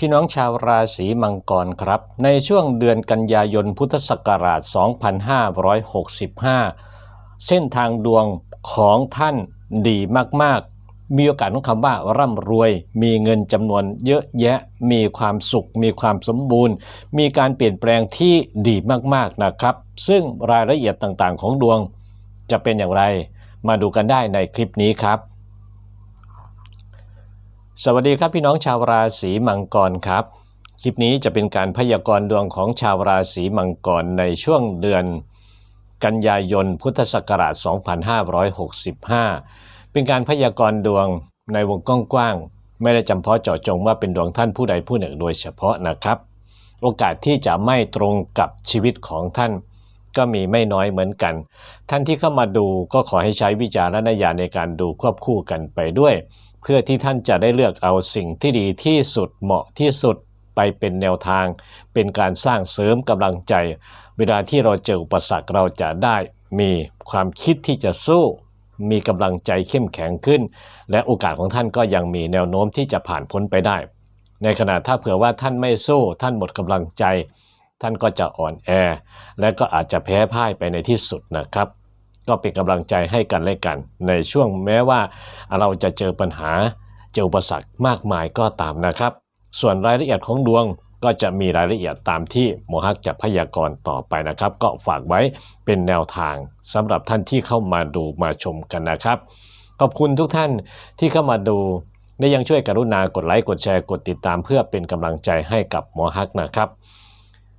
พี่น้องชาวราศีมังกรครับ ในช่วงเดือนกันยายนพุทธศักราช 2565 เส้นทางดวงของท่านดีมากๆ มีโอกาสของคำว่าร่ำรวย มีเงินจำนวนเยอะแยะ มีความสุข มีความสมบูรณ์ มีการเปลี่ยนแปลงที่ดีมากๆนะครับ ซึ่งรายละเอียดต่างๆของดวงจะเป็นอย่างไร มาดูกันได้ในคลิปนี้ครับ สวัสดีครับพี่น้องชาวราศีมังกรครับ คลิปนี้จะเป็นการพยากรณ์ดวงของชาวราศีมังกรในช่วงเดือน กันยายนพุทธศักราช 2565 เป็นการพยากรณ์ดวงในวงกว้างๆไม่ได้จำเพาะเจาะจงว่าเป็นดวงท่านผู้ใดผู้หนึ่งโดยเฉพาะนะครับ โอกาสที่จะไม่ตรงกับชีวิตของท่านก็มีไม่น้อยเหมือนกัน ท่านที่เข้ามาดูก็ขอให้ใช้วิจารณญาณในการดูควบคู่กันไปด้วย เพื่อที่ท่านจะได้เลือกเอาสิ่งที่ดีที่สุดเหมาะที่สุดไปเป็นแนวทาง เป็นการสร้างเสริมกำลังใจ เวลาที่เราเจออุปสรรคเราจะได้มีความคิดที่จะสู้มีกำลังใจเข้มแข็งขึ้น และโอกาสของท่านก็ยังมีแนวโน้มที่จะผ่านพ้นไปได้ ในขณะถ้าเผื่อว่าท่านไม่สู้ท่านหมดกำลังใจ ท่านก็จะอ่อนแอ และก็อาจจะแพ้พ่ายไปในที่สุดนะครับ ก็เป็นกำลังใจให้กันและกัน ในช่วงแม้ว่าเราจะเจอปัญหาเจออุปสรรคมากมายก็ตามนะครับ ส่วนรายละเอียดของดวงก็จะมีรายละเอียดตามที่หมฮักจะพยากรณ์ต่อไปนะครับ ก็ฝากไว้เป็นแนวทางสำหรับท่านที่เข้ามาดูมาชมกันนะครับ ขอบคุณทุกท่านที่เข้ามาดูและยังช่วยกรุณากดไลค์กดแชร์กดติดตาม เพื่อเป็นกำลังใจให้กับหมอฮักนะครับ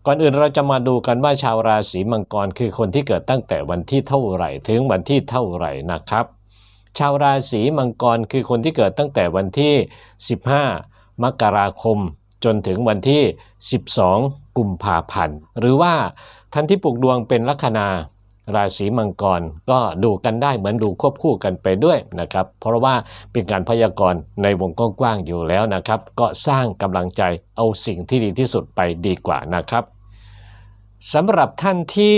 ก่อนอื่นเราจะมาดูกันว่าชาวราศีมังกรคือคนที่เกิดตั้งแต่วันที่เท่าไหร่ถึงวันที่เท่าไหร่นะครับ ชาวราศีมังกรคือคนที่เกิดตั้งแต่วันที่ 15 มกราคม จนถึงวันที่ 12 กุมภาพันธ์ หรือว่าท่านที่ปลูกดวงเป็นลัคนาราศีมังกรก็ดูกันได้เหมือนดูควบคู่กันไปด้วยนะครับ เพราะว่าเป็นการพยากรณ์ในวงกว้างๆอยู่แล้วนะครับ ก็สร้างกำลังใจเอาสิ่งที่ดีที่สุดไปดีกว่านะครับ สำหรับท่านที่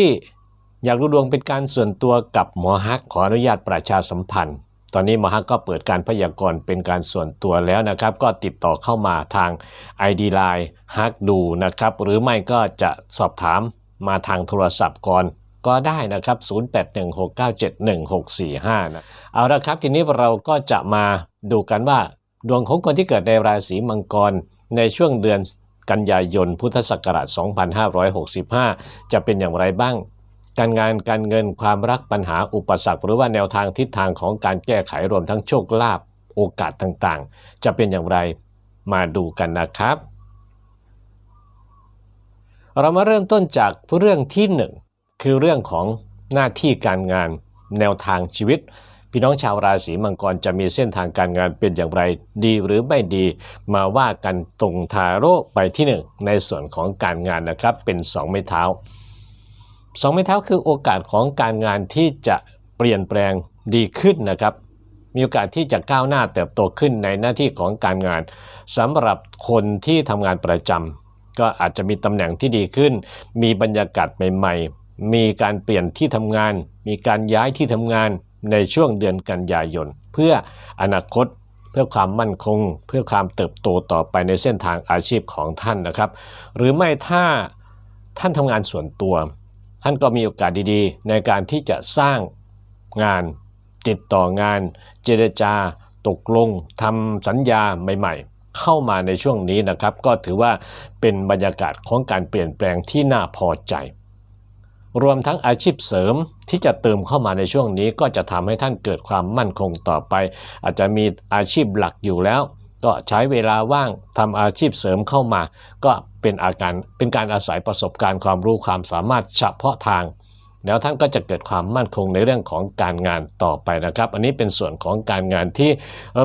อยากดูดวงเป็นการส่วนตัวกับหมอฮักขออนุญาตประชาสัมพันธ์ ตอนนี้หมอฮักก็เปิดการพยากรณ์เป็นการส่วนตัวแล้วนะครับ ก็ติดต่อเข้ามาทาง ID Line ฮักดูนะครับ หรือไม่ก็จะสอบถามมาทางโทรศัพท์ก่อนก็ได้นะครับ 0816971645 นะ เอาละครับ ทีนี้เราก็จะมาดูกันว่า ดวงของคนที่เกิดในราศีมังกรในช่วงเดือน กันยายนพุทธศักราช 2565 จะเป็นอย่างไรบ้าง การงานการเงินความรักปัญหาอุปสรรค หรือว่าแนวทางทิศทางของการแก้ไขรวมทั้งโชคลาภโอกาสต่างๆ จะเป็นอย่างไรมาดูกันนะครับ เรามาเริ่มต้นจากเรื่องที่หนึ่งคือเรื่องของหน้าที่การงานแนวทางชีวิต พี่น้องชาวราศีมังกรจะมีเส้นทางการงานเป็นอย่างไร ดีหรือไม่ดี มาว่ากันตรงทาโร่ไปที่หนึ่งในส่วนของการงานนะครับ เป็นสองไม้เท้าสองไม้เท้าคือโอกาสของการงานที่จะเปลี่ยนแปลงดีขึ้นนะครับ มีโอกาสที่จะก้าวหน้าเติบโตขึ้นในหน้าที่ของการงานสำหรับคนที่ทำงานประจำก็อาจจะมีตำแหน่งที่ดีขึ้น มีบรรยากาศใหม่ ๆ มีการเปลี่ยนที่ทำงาน มีการย้ายที่ทำงาน ในช่วงเดือนกันยายน เพื่ออนาคตเพื่อความมั่นคง เพื่อความเติบโตต่อไปในเส้นทางอาชีพของท่านนะครับ หรือไม่ถ้าท่านทำงานส่วนตัว ท่านก็มีโอกาสดีๆ ในการที่จะสร้างงานติดต่องาน เจรจา ตกลงทำสัญญาใหม่ ๆเข้ามาในช่วงนี้นะครับ ก็ถือว่าเป็นบรรยากาศของการเปลี่ยนแปลงที่น่าพอใจ รวมทั้งอาชีพเสริมที่จะเติมเข้ามาในช่วงนี้ก็จะทำให้ท่านเกิดความมั่นคงต่อไป อาจจะมีอาชีพหลักอยู่แล้ว ก็ใช้เวลาว่างทำอาชีพเสริมเข้ามา ก็เป็นอาการเป็นการอาศัยประสบการณ์ความรู้ความสามารถเฉพาะทาง แล้วท่านก็จะเกิดความมั่นคงในเรื่องของการงานต่อไปนะครับ อันนี้เป็นส่วนของการงานที่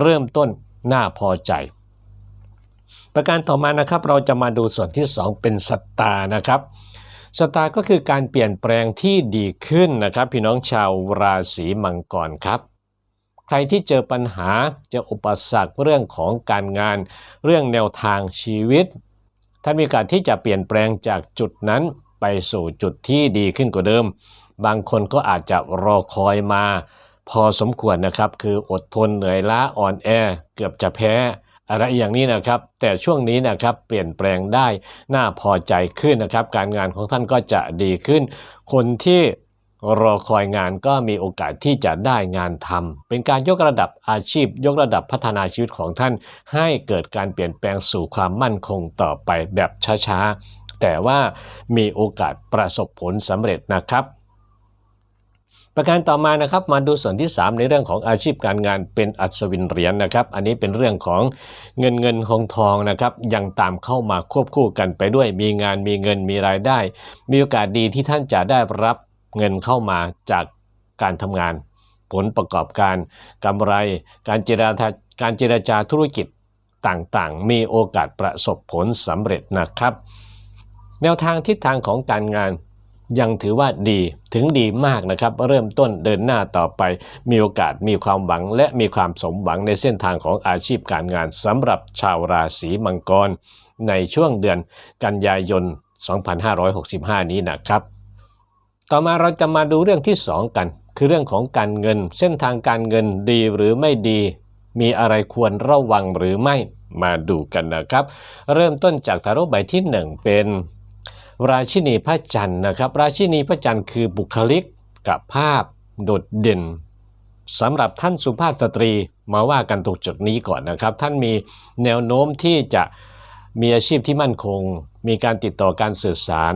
เริ่มต้นน่าพอใจประการต่อมานะครับเราจะมาดูส่วนที่ 2 เป็นสตาร์นะครับ สตาร์ก็คือการเปลี่ยนแปลงที่ดีขึ้นนะครับ พี่น้องชาวราศีมังกรครับ ใครที่เจอปัญหาเจออุปสรรคเรื่องของการงาน เรื่องแนวทางชีวิตท่านมีการที่จะเปลี่ยนแปลงจากจุดนั้นไปสู่จุดที่ดีขึ้นกว่าเดิม บางคนก็อาจจะรอคอยมา พอสมควรนะครับ คืออดทนเหนื่อยล้าอ่อนแอ เกือบจะแพ้ อะไรอย่างนี้นะครับ แต่ช่วงนี้นะครับเปลี่ยนแปลงได้น่าพอใจขึ้นนะครับ การงานของท่านก็จะดีขึ้น คนที่รอคอยงานก็มีโอกาสที่จะได้งานทำเป็นการยกระดับอาชีพ ยกระดับพัฒนาชีวิตของท่าน ให้เกิดการเปลี่ยนแปลงสู่ความมั่นคงต่อไปแบบช้าๆแต่ว่ามีโอกาสประสบผลสำเร็จนะครับ ประการต่อมานะครับมาดูส่วนที่ 3 ในเรื่องของอาชีพการงานเป็นอัศวินเหรียญนนะครับ อันนี้เป็นเรื่องของเงินเงินทองทองนะครับยังตามเข้ามาควบคู่กันไปด้วย มีงานมีเงินมีรายได้ มีโอกาสดีที่ท่านจะได้รับเงินเข้ามาจากการทำงาน ผลประกอบการกำไร การเจรจาการเจรจาธุรกิจต่างๆ มีโอกาสประสบผลสำเร็จนะครับ แนวทางทิศทางของการงาน ยังถือว่าดีถึงดีมากนะครับ เริ่มต้นเดินหน้าต่อไป มีโอกาสมีความหวัง และมีความสมหวังในเส้นทางของอาชีพการงานสำหรับชาวราศีมังกร ในช่วงเดือนกันยายน 2565 นี้นะครับ ต่อมาเราจะมาดูเรื่องที่ 2 กัน คือเรื่องของการเงิน เส้นทางการเงินดีหรือไม่ดี มีอะไรควรระวังหรือไม่มาดูกันนะครับ เริ่มต้นจากทาร่ใบที่ 1 เป็น ราชินีพระจันทร์นะครับ ราชินีพระจันทร์คือบุคลิกกับภาพโดดเด่นสำหรับท่านสุภาพสตรีมาว่ากันตรงจุดนี้ก่อนนะครับ ท่านมีแนวโน้มที่จะมีอาชีพที่มั่นคง มีการติดต่อการสื่อสาร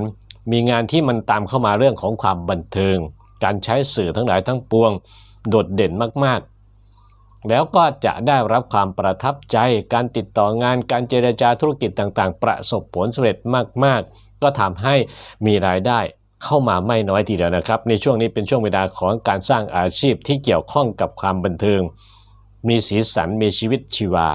มีงานที่มันตามเข้ามาเรื่องของความบันเทิง การใช้สื่อทั้งหลายทั้งปวง โดดเด่นมากๆ แล้วก็จะได้รับความประทับใจ การติดต่องานการเจรจาธุรกิจต่างๆ ประสบผลสำเร็จมากๆ ก็ทำให้มีรายได้เข้ามาไม่น้อยทีเดียวนะครับ ในช่วงนี้เป็นช่วงเวลาของการสร้างอาชีพที่เกี่ยวข้องกับความบันเทิง มีสีสันมีชีวิตชีวา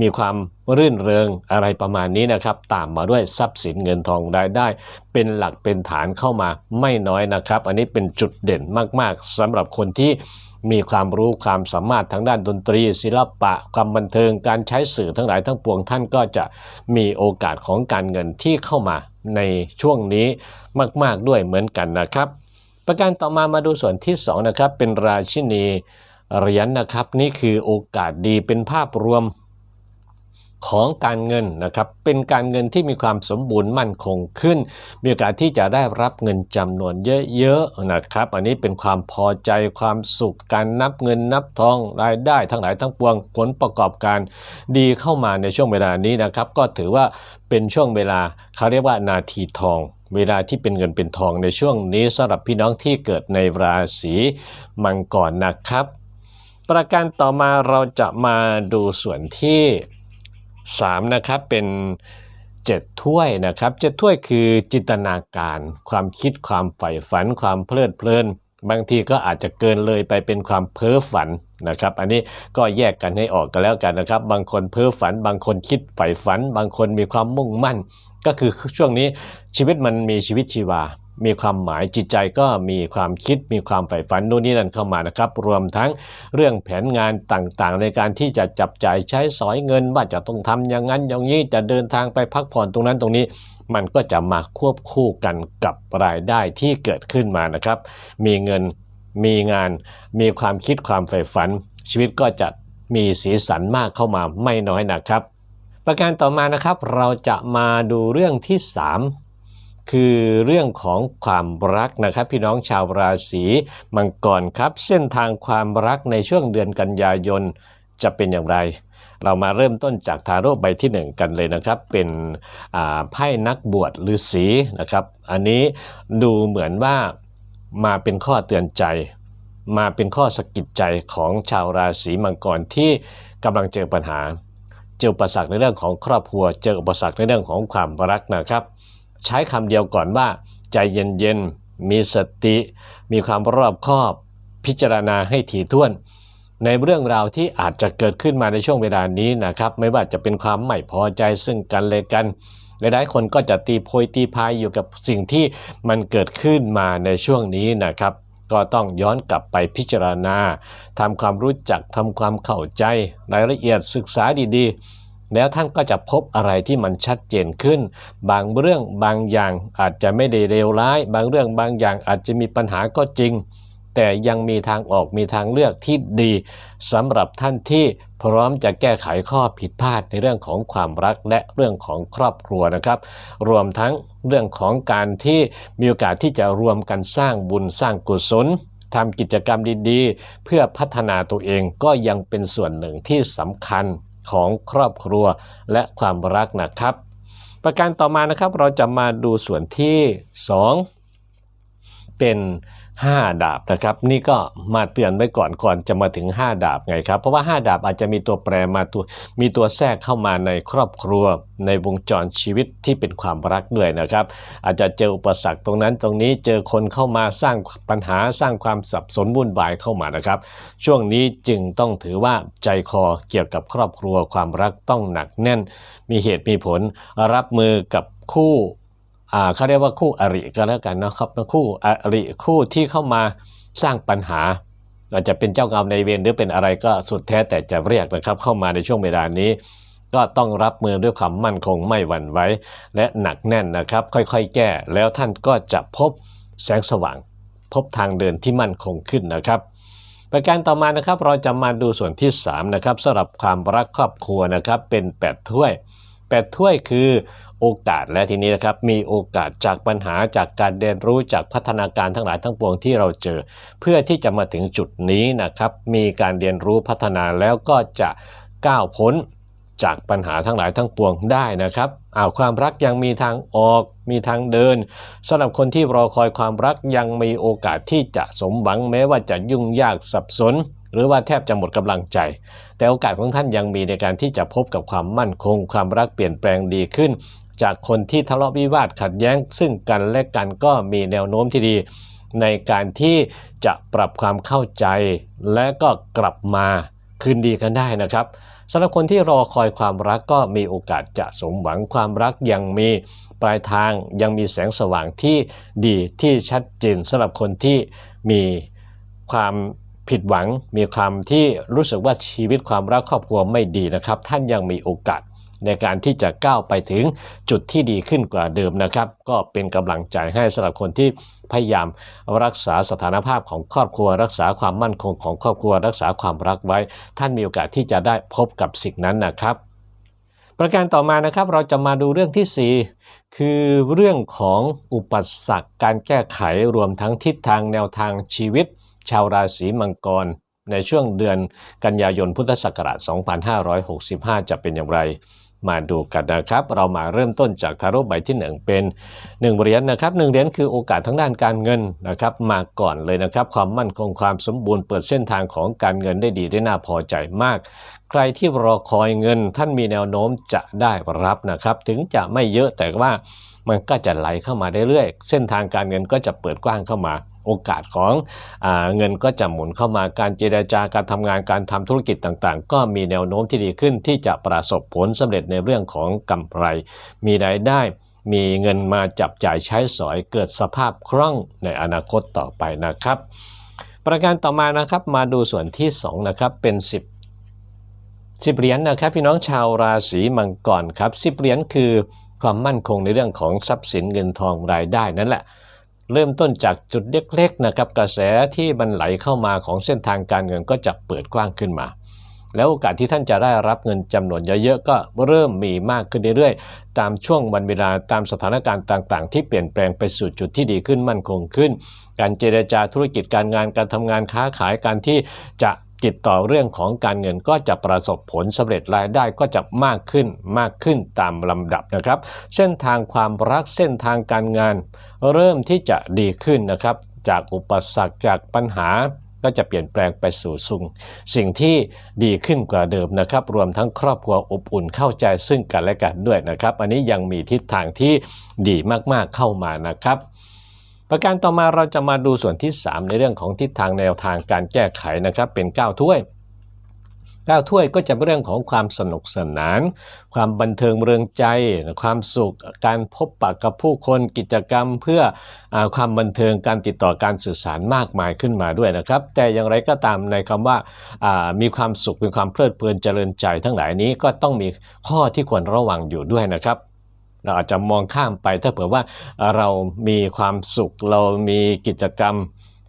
มีความรื่นเริงอะไรประมาณนี้นะครับ ตามมาด้วยทรัพย์สินเงินทองรายได้ เป็นหลักเป็นฐานเข้ามาไม่น้อยนะครับ อันนี้เป็นจุดเด่นมากๆสำหรับคนที่ มีความรู้ความสามารถทางด้านดนตรี ศิลปะ ความบันเทิงการใช้สื่อทั้งหลายทั้งปวงท่านก็จะมีโอกาสของการเงินที่เข้ามาในช่วงนี้มาก ๆด้วยเหมือนกันนะครับ ประการต่อมามาดูส่วนที่2นะครับเป็นราชินีเหรียญนนะครับ นี่คือโอกาสดีเป็นภาพรวม ของการเงินนะครับเป็นการเงินที่มีความสมบูรณ์มั่นคงขึ้น มีโอกาสที่จะได้รับเงินจำนวนเยอะๆนะครับอันนี้เป็นความพอใจความสุขการนับเงินนับทองรายได้ทั้งหลายทั้งปวงผลประกอบการดีเข้ามาในช่วงเวลานี้นะครับก็ถือว่าเป็นช่วงเวลาเขาเรียกว่านาทีทองเวลาที่เป็นเงินเป็นทองในช่วงนี้สำหรับพี่น้องที่เกิดในราศีมังกรนะครับ ประการต่อมาเราจะมาดูส่วนที่ 3นะครับเป็น7ถ้วยนะครับเจ็ดถ้วยคือจินตนาการ ความคิดความใฝ่ฝัน ความเพลิดเพลิน บางทีก็อาจจะเกินเลยไปเป็นความเพ้อฝันนะครับ อันนี้ก็แยกกันให้ออกกันแล้วกันนะครับ บางคนเพ้อฝัน บางคนคิดใฝ่ฝัน บางคนมีความมุ่งมั่น ก็คือช่วงนี้ชีวิตมันมีชีวิตชีวา มีความหมายจิตใจก็มีความคิดมีความใฝ่ฝันนู่นนี่นั่นเข้ามานะครับ รวมทั้งเรื่องแผนงานต่างๆ ในการที่จะจับจ่ายใช้สอยเงิน ว่าจะต้องทำอย่างนั้นอย่างนี้จะเดินทางไปพักผ่อนตรงนั้นตรงนี้ มันก็จะมาควบคู่กันกับรายได้ที่เกิดขึ้นมานะครับ มีเงินมีงานมีความคิดความใฝ่ฝัน ชีวิตก็จะมีสีสันมากเข้ามาไม่น้อยนะครับ ประการต่อมานะครับเราจะมาดูเรื่องที่ 3 คือเรื่องของความรักนะครับ พี่น้องชาวราศีมังกรครับ เส้นทางความรักในช่วงเดือนกันยายนจะเป็นอย่างไร เรามาเริ่มต้นจากทาโร่ใบที่ 1 กันเลยนะครับ เป็นไพ่นักบวชฤาษีนะครับ อันนี้ดูเหมือนว่ามาเป็นข้อเตือนใจ มาเป็นข้อสกิดใจของชาวราศีมังกรที่กำลังเจอปัญหา เจออุปสรรคในเรื่องของครอบครัว เจออุปสรรคในเรื่องของความรักนะครับ ใช้คำเดียวก่อนว่า ใจเย็นๆ มีสติ มีความรอบคอบ พิจารณาให้ถี่ถ้วน ในเรื่องราวที่อาจจะเกิดขึ้นมาในช่วงเวลานี้นะครับ ไม่ว่าจะเป็นความไม่พอใจซึ่งกันและกันหลายๆคนก็จะตีโพยตีพายอยู่กับสิ่งที่มันเกิดขึ้นมาในช่วงนี้นะครับ ก็ต้องย้อนกลับไปพิจารณาทำความรู้จักทำความเข้าใจรายละเอียดศึกษาดีๆ แล้วท่านก็จะพบอะไรที่มันชัดเจนขึ้น บางเรื่องบางอย่างอาจจะไม่ได้เลวร้าย บางเรื่องบางอย่างอาจจะมีปัญหาก็จริง แต่ยังมีทางออกมีทางเลือกที่ดีสำหรับท่านที่ พร้อมจะแก้ไขข้อผิดพลาดในเรื่องของความรักและเรื่องของครอบครัวนะครับ รวมทั้งเรื่องของการที่มีโอกาสที่จะรวมกันสร้างบุญสร้างกุศลทำกิจกรรมดีๆ เพื่อพัฒนาตัวเองก็ยังเป็นส่วนหนึ่งที่สำคัญของครอบครัวและความรักนะครับ ประการต่อมานะครับเราจะมาดูส่วนที่ 2 เป็น 5 ดาบนะครับ นี่ก็มาเตือนไว้ก่อนก่อนจะมาถึง 5 ดาบไงครับ เพราะว่า 5 ดาบอาจจะมีตัวแปรมาตัวมีตัวแทรกเข้ามาในครอบครัว ในวงจรชีวิตที่เป็นความรักด้วยนะครับ อาจจะเจออุปสรรคตรงนั้นตรงนี้เจอคนเข้ามาสร้างปัญหาสร้างความสับสนวุ่นวายเข้ามานะครับ ช่วงนี้จึงต้องถือว่าใจคอเกี่ยวกับครอบครัวความรักต้องหนักแน่น มีเหตุมีผลรับมือกับคู่ เขาเรียกว่าคู่อริก็แล้วกันนะครับคู่อริคู่ที่เข้ามาสร้างปัญหาอาจจะเป็นเจ้ากรรมในายเวรหรือเป็นอะไรก็สุดแท้แต่จะเรียกนะครับเข้ามาในช่วงเวลานี้ ก็ต้องรับมือด้วยความมั่นคงไม่หวั่นไหวและหนักแน่นนะครับ ค่อยๆ แก้ แล้วท่านก็จะพบแสงสว่าง พบทางเดินที่มั่นคงขึ้นนะครับ ประการต่อมานะครับเราจะมาดูส่วนที่3นะครับสำหรับความรักครอบครัวนะครับเป็น 8 ถ้วย 8 ถ้วยคือ โอกาสและทีนี้นะครับมีโอกาสจากปัญหาจากการเรียนรู้จากพัฒนาการทั้งหลายทั้งปวงที่เราเจอ เพื่อที่จะมาถึงจุดนี้นะครับ มีการเรียนรู้พัฒนาแล้วก็จะก้าวพ้นจากปัญหาทั้งหลายทั้งปวงได้นะครับอ้าวความรักยังมีทางออก มีทางเดินสำหรับคนที่รอคอยความรักยังมีโอกาสที่จะสมหวังแม้ว่าจะยุ่งยากสับสน หรือว่าแทบจะหมดกำลังใจ แต่โอกาสของท่านยังมีในการที่จะพบกับความมั่นคง ความรักเปลี่ยนแปลงดีขึ้น จากคนที่ทะเลาะวิวาทขัดแย้ง ซึ่งกันและกันก็มีแนวโน้มที่ดี ในการที่จะปรับความเข้าใจ และก็กลับมาคืนดีกันได้นะครับสำหรับคนที่รอคอยความรักก็มีโอกาสจะสมหวังความรักยังมีปลายทางยังมีแสงสว่างที่ดีที่ชัดเจนสำหรับคนที่มีความผิดหวัง มีความที่รู้สึกว่าชีวิตความรักครอบครัวไม่ดีนะครับ ท่านยังมีโอกาส ในการที่จะก้าวไปถึงจุดที่ดีขึ้นกว่าเดิมนะครับ ก็เป็นกำลังใจให้สำหรับคนที่พยายามรักษาสถานภาพของครอบครัว รักษาความมั่นคงของครอบครัว รักษาความรักไว้ ท่านมีโอกาสที่จะได้พบกับสิ่งนั้นนะครับ ประการต่อมานะครับเราจะมาดูเรื่องที่ 4 คือเรื่องของอุปสรรคการแก้ไขรวมทั้งทิศทางแนวทางชีวิต ชาวราศีมังกรในช่วงเดือนกันยายนพุทธศักราช 2565 จะเป็นอย่างไร มาดูกันนะครับ เรามาเริ่มต้นจากทาโร่ใบที่ 1 เป็น 1 เหรียญนะครับ1เหรียญคือโอกาสทางด้านการเงินนะครับ มาก่อนเลยนะครับ ความมั่นคงความสมบูรณ์เปิดเส้นทางของการเงินได้ดีได้น่าพอใจมาก ใครที่รอคอยเงินท่านมีแนวโน้มจะได้รับนะครับ ถึงจะไม่เยอะแต่ว่ามันก็จะไหลเข้ามาเรื่อยๆเส้นทางการเงินก็จะเปิดกว้างเข้ามา โอกาสของอเงินก็จะหมุนเข้ามาการเจรจาการทำงานการทำธุรกิจต่างๆ ก็มีแนวโน้มที่ดีขึ้นที่จะประสบผลสำเร็จในเรื่องของกำไร มีรายได้มีเงินมาจับจ่ายใช้สอยเกิดสภาพคล่องในอนาคตต่อไปนะครับ ประการต่อมานะครับมาดูส่วนที่2นะครับเป็น 10 10เหรียญนะครับพี่น้องชาวราศีมังกรครับ10เหรียญคือความมั่นคงในเรื่องของทรัพย์สินเงินทองรายได้นั่นแหละ เริ่มต้นจากจุดเล็กๆนะครับกระแสที่มันไหลเข้ามาของเส้นทางการเงินก็จะเปิดกว้างขึ้นมา แล้วโอกาสที่ท่านจะได้รับเงินจำนวนเยอะๆก็เริ่มมีมากขึ้นเรื่อยๆ ตามช่วงวันเวลาตามสถานการณ์ต่างๆ ที่เปลี่ยนแปลงไปสู่จุดที่ดีขึ้นมั่นคงขึ้น การเจรจาธุรกิจการงานการทำงานค้าขายการที่จะ ติดต่อเรื่องของการเงินก็จะประสบผลสำเร็จรายได้ก็จะมากขึ้นมากขึ้นตามลำดับนะครับ เส้นทางความรักเส้นทางการงาน เริ่มที่จะดีขึ้นนะครับ จากอุปสรรคจากปัญหาก็จะเปลี่ยนแปลงไปสู่สุงสิ่งที่ดีขึ้นกว่าเดิมนะครับ รวมทั้งครอบครัวอบอุ่นเข้าใจซึ่งกันและกันด้วยนะครับ อันนี้ยังมีทิศทางที่ดีมากๆเข้ามานะครับ ประการต่อมาเราจะมาดูส่วนที่ 3 ในเรื่องของทิศทางแนวทางการแก้ไขนะครับเป็น 9 ถ้วย9ถ้วยก็จะเป็นเรื่องของความสนุกสนาน ความบันเทิงเริงใจ ความสุข การพบปะกับผู้คนกิจกรรมเพื่ออความบันเทิงการติดต่อการสื่อสารมากมายขึ้นมาด้วยนะครับ แต่อย่างไรก็ตามในคำว่ามีความสุขมีความเพลิดเพลินเจริญใจทั้งหลายนี้ก็ต้องมีข้อที่ควรระวังอยู่ด้วยนะครับ เราอาจจะมองข้ามไป ถ้าเผื่อว่าเรามีความสุข เรามีกิจกรรม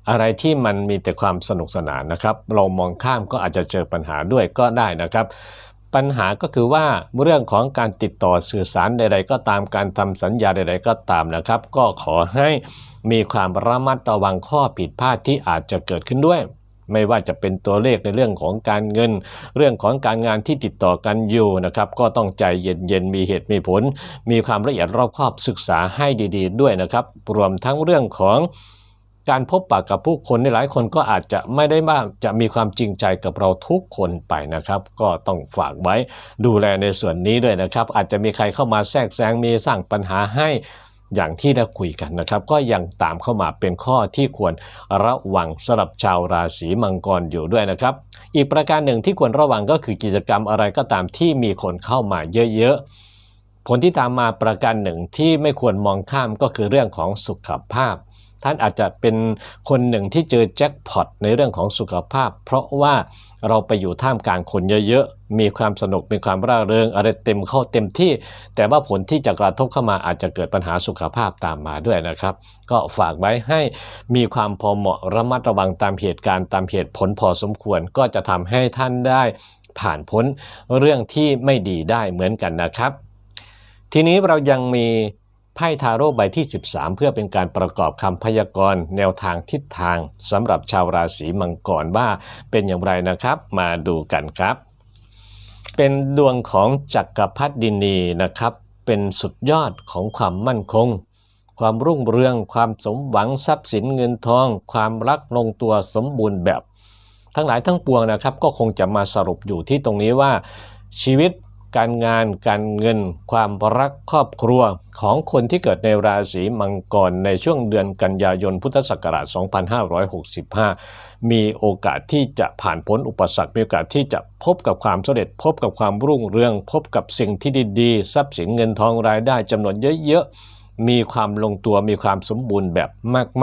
อะไรที่มันมีแต่ความสนุกสนานนะครับ เรามองข้ามก็อาจจะเจอปัญหาด้วยก็ได้นะครับ ปัญหาก็คือว่าเรื่องของการติดต่อสื่อสารใด ๆ ก็ตามการทำสัญญาใด ๆ ก็ตามนะครับ ก็ขอให้มีความระมัดระวังข้อผิดพลาดที่อาจจะเกิดขึ้นด้วย ไม่ว่าจะเป็นตัวเลขในเรื่องของการเงิน เรื่องของการงานที่ติดต่อกันอยู่นะครับก็ต้องใจเย็นๆมีเหตุมีผล มีความละเอียดรอบคอบศึกษาให้ดี ๆ ด้วยนะครับ รวมทั้งเรื่องของการพบปะกับผู้คนในหลายคนก็อาจจะไม่ได้ว่าจะมีความจริงใจกับเราทุกคนไปนะครับ ก็ต้องฝากไว้ดูแลในส่วนนี้ด้วยนะครับ อาจจะมีใครเข้ามาแทรกแซงมีสร้างปัญหาให้ อย่างที่ได้คุยกันนะครับ ก็ยังตามเข้ามาเป็นข้อที่ควรระวังสำหรับชาวราศีมังกรอยู่ด้วยนะครับ อีกประการหนึ่งที่ควรระวังก็คือกิจกรรมอะไรก็ตามที่มีคนเข้ามาเยอะๆผลที่ตามมาประการหนึ่งที่ไม่ควรมองข้ามก็คือเรื่องของสุขภาพ ท่านอาจจะเป็นคนหนึ่งที่เจอแจ็คพอตในเรื่องของสุขภาพ เพราะว่าเราไปอยู่ท่ามกลางคนเยอะๆ มีความสนุกมีความร่าเริงอะไรเต็มเข้าเต็มที่ แต่ว่าผลที่จะกระทบเข้ามาอาจจะเกิดปัญหาสุขภาพตามมาด้วยนะครับ ก็ฝากไว้ให้มีความพอเหมาะระมัดระวังตามเหตุการณ์ตามเหตุผลพอสมควร ก็จะทำให้ท่านได้ผ่านพ้นเรื่องที่ไม่ดีได้เหมือนกันนะครับ ทีนี้เรายังมี ไพ่ทาโร่ใบที่ 13 เพื่อเป็นการประกอบคำพยากรณ์ แนวทางทิศทางสำหรับชาวราศีมังกรว่าเป็นอย่างไรนะครับ มาดูกันครับ เป็นดวงของจักรพรรดินีนะครับ เป็นสุดยอดของความมั่นคง ความรุ่งเรือง ความสมหวังทรัพย์สินเงินทอง ความรักลงตัวสมบูรณ์แบบ ทั้งหลายทั้งปวงนะครับ ก็คงจะมาสรุปอยู่ที่ตรงนี้ว่าชีวิต การงานการเงิน ความรักครอบครัว ของคนที่เกิดในราศีมังกรในช่วงเดือนกันยายนพุทธศักราช 2565 มีโอกาสที่จะผ่านพ้นอุปสรรค มีโอกาสที่จะพบกับความสำเร็จ พบกับความรุ่งเรือง พบกับสิ่งที่ดีๆ ทรัพย์สินเงินทองรายได้จำนวนเยอะๆ มีความลงตัวมีความสมบูรณ์แบบ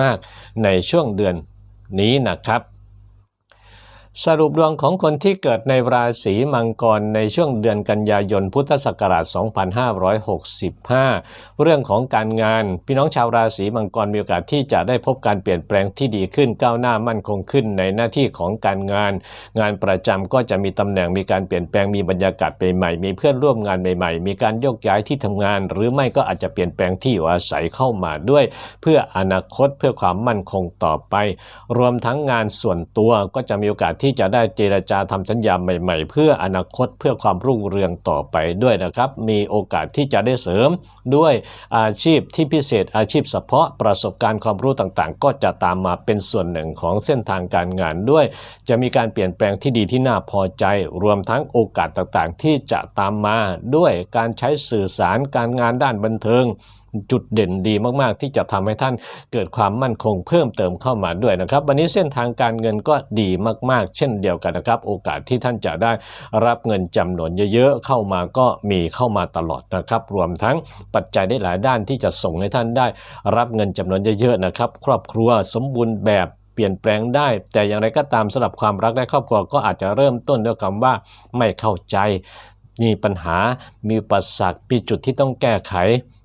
มาก ๆ ในช่วงเดือนนี้นะครับ สรุปดวงของคนที่เกิดในราศีมังกรในช่วงเดือนกันยายนพุทธศักราช 2565 เรื่องของการงาน พี่น้องชาวราศีมังกรมีโอกาสที่จะได้พบการเปลี่ยนแปลงที่ดีขึ้นก้าวหน้ามั่นคงขึ้นในหน้าที่ของการงาน งานประจำก็จะมีตำแหน่งมีการเปลี่ยนแปลงมีบรรยากาศใหม่ๆมีเพื่อนร่วมงานใหม่ๆ มีการโยกย้ายที่ทำงาน หรือไม่ก็อาจจะเปลี่ยนแปลงที่อยู่อาศัยเข้ามาด้วย เพื่ออนาคตเพื่อความมั่นคงต่อไป รวมทั้งงานส่วนตัวก็จะมีโอกาสที่จะได้เจรจาทำสัญญาใหม่ๆ เพื่ออนาคตเพื่อความรุ่งเรืองต่อไปด้วยนะครับ มีโอกาสที่จะได้เสริมด้วยอาชีพที่พิเศษอาชีพเฉพาะประสบการณ์ความรู้ต่างๆ ก็จะตามมาเป็นส่วนหนึ่งของเส้นทางการงานด้วย จะมีการเปลี่ยนแปลงที่ดีที่น่าพอใจ รวมทั้งโอกาสต่างๆ ที่จะตามมาด้วยการใช้สื่อสารการงานด้านบันเทิง จุดเด่นดีมาก ๆ ที่จะทำให้ท่านเกิดความมั่นคงเพิ่มเติมเข้ามาด้วยนะครับ วันนี้เส้นทางการเงินก็ดีมาก ๆ เช่นเดียวกันนะครับ โอกาสที่ท่านจะได้รับเงินจำนวนเยอะ ๆ เข้ามาก็มีเข้ามาตลอดนะครับ รวมทั้งปัจจัยได้หลายด้านที่จะส่งให้ท่านได้รับเงินจำนวนเยอะๆนะครับ ครอบครัวสมบูรณ์แบบเปลี่ยนแปลงได้ แต่อย่างไรก็ตามสำหรับความรักและครอบครัวก็อาจจะเริ่มต้นด้วยคำว่าไม่เข้าใจ มีปัญหามีปัสสรรคมีจุดที่ต้องแก้ไข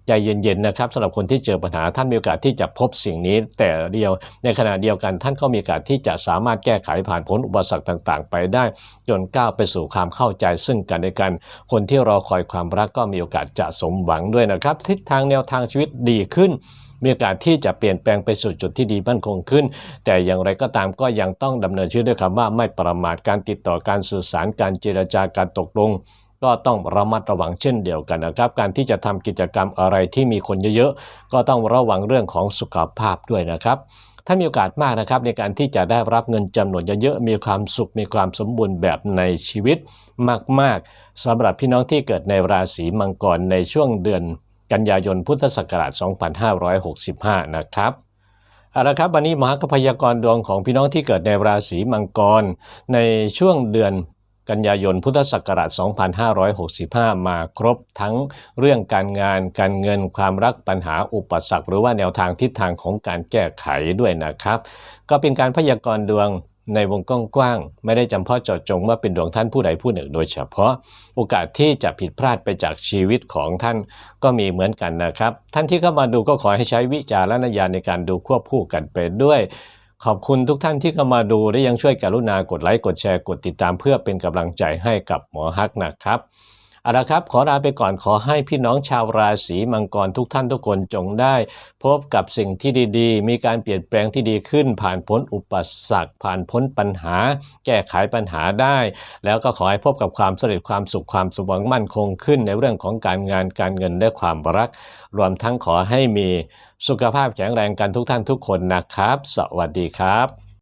ใจเย็นๆนะครับสำหรับคนที่เจอปัญหาท่านมีโอกาสที่จะพบสิ่งนี้ แต่เดียวในขณะเดียวกันท่านก็มีโอกาสที่จะสามารถแก้ไขผ่านพ้นอุปสรรคต่างๆ ไปได้ จนก้าวไปสู่ความเข้าใจซึ่งกันและกัน คนที่รอคอยความรักก็มีโอกาสจะสมหวังด้วยนะครับ ทิศทางแนวทางชีวิตดีขึ้นมีโอกาสที่จะเปลี่ยนแปลงไปสู่จุดที่ดีมั่นคงขึ้น แต่อย่างไรก็ตามก็ยังต้องดำเนินชีวิตด้วยคำว่าไม่ประมาทการติดต่อการสื่อสารการเจรจาการตกลง ก็ต้องระมัดระวังเช่นเดียวกันนะครับ การที่จะทำกิจกรรมอะไรที่มีคนเยอะๆ ก็ต้องระวังเรื่องของสุขภาพด้วยนะครับท่านมีโอกาสมากนะครับในการที่จะได้รับเงินจำนวนเยอะๆมีความสุขมีความสมบูรณ์แบบในชีวิตมากๆสำหรับพี่น้องที่เกิดในราศีมังกรในช่วงเดือนกันยายนพุทธศักราช 2565 นะครับเอาละครับวันนี้มหากพยากรดวงของพี่น้องที่เกิดในราศีมังกรในช่วงเดือน กันยายนพุทธศักราช 2565 มาครบทั้งเรื่องการงานการเงินความรักปัญหาอุปสรรค หรือว่าแนวทางทิศทางของการแก้ไขด้วยนะครับ ก็เป็นการพยากรณ์ดวงในวงกว้างๆไม่ได้จำเพาะเจาะจงว่าเป็นดวงท่านผู้ใดผู้หนึ่งโดยเฉพาะ โอกาสที่จะผิดพลาดไปจากชีวิตของท่านก็มีเหมือนกันนะครับ ท่านที่เข้ามาดูก็ขอให้ใช้วิจารณญาณในการดูควบคู่กันไปด้วย ขอบคุณทุกท่านที่เข้ามาดูและยังช่วยกรุณากดไลค์กดแชร์กดติดตามเพื่อเป็นกำลังใจให้กับหมอฮักนะครับเอาละครับ ขอลาไปก่อนขอให้พี่น้องชาวราศีมังกรทุกท่านทุกคนจงได้ พบกับสิ่งที่ดีๆ มีการเปลี่ยนแปลงที่ดีขึ้น ผ่านพ้นอุปสรรค ผ่านพ้นปัญหา แก้ไขปัญหาได้ แล้วก็ขอให้พบกับความสำเร็จความสุขความสมหวังมั่นคงขึ้น ในเรื่องของการงานการเงินและความรัก รวมทั้งขอให้มี สุขภาพแข็งแรงกันทุกท่านทุกคนนะครับ สวัสดีครับ